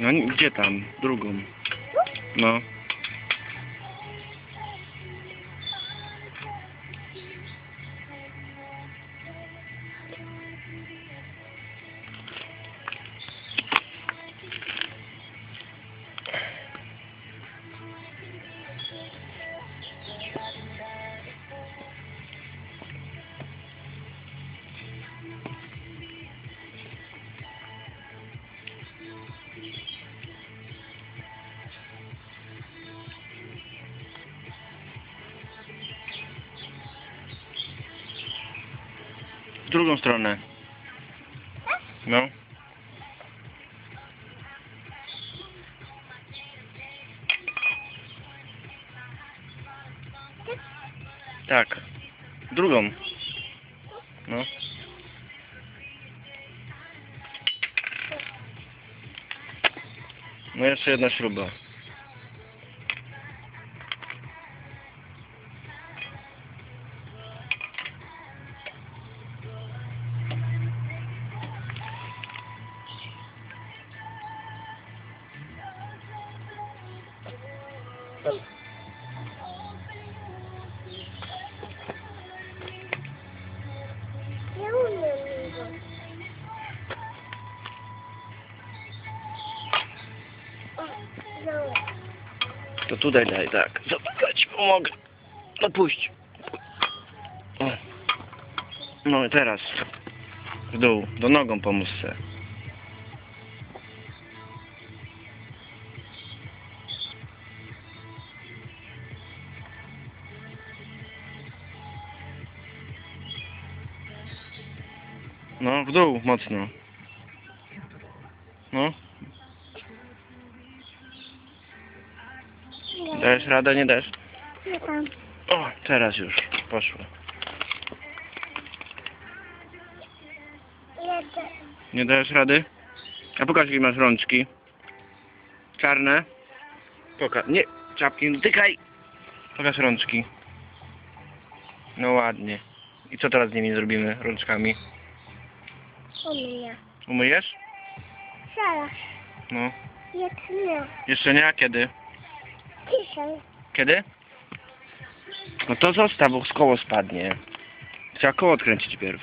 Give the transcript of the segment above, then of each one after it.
No gdzie tam? Drugą. No. Drugą stronę. No. Tak. Drugą. No. No jeszcze jedna śruba. To tutaj daj, tak. Ci pomogę. No puść. No i teraz. W dół. Do nogą pomóż. No, w dół mocno. No. Dajesz radę, nie dajesz? Nie tam. O, teraz już. Poszło. Nie dajesz rady? A pokaż, jakie masz rączki. Czarne. Pokaż. Nie, czapki, nie dotykaj. Pokaż rączki. No ładnie. I co teraz z nimi zrobimy, rączkami? Umiem. Umyjesz? Zaraz. No. Jedno. Jeszcze nie, a kiedy? Dzisiaj. Kiedy? No to zostaw, bo z koło spadnie. Trzeba koło odkręcić pierw.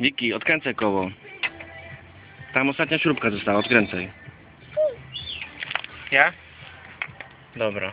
Wiki, odkręcaj koło. Tam ostatnia śrubka została, odkręcaj. Ja? Dobra.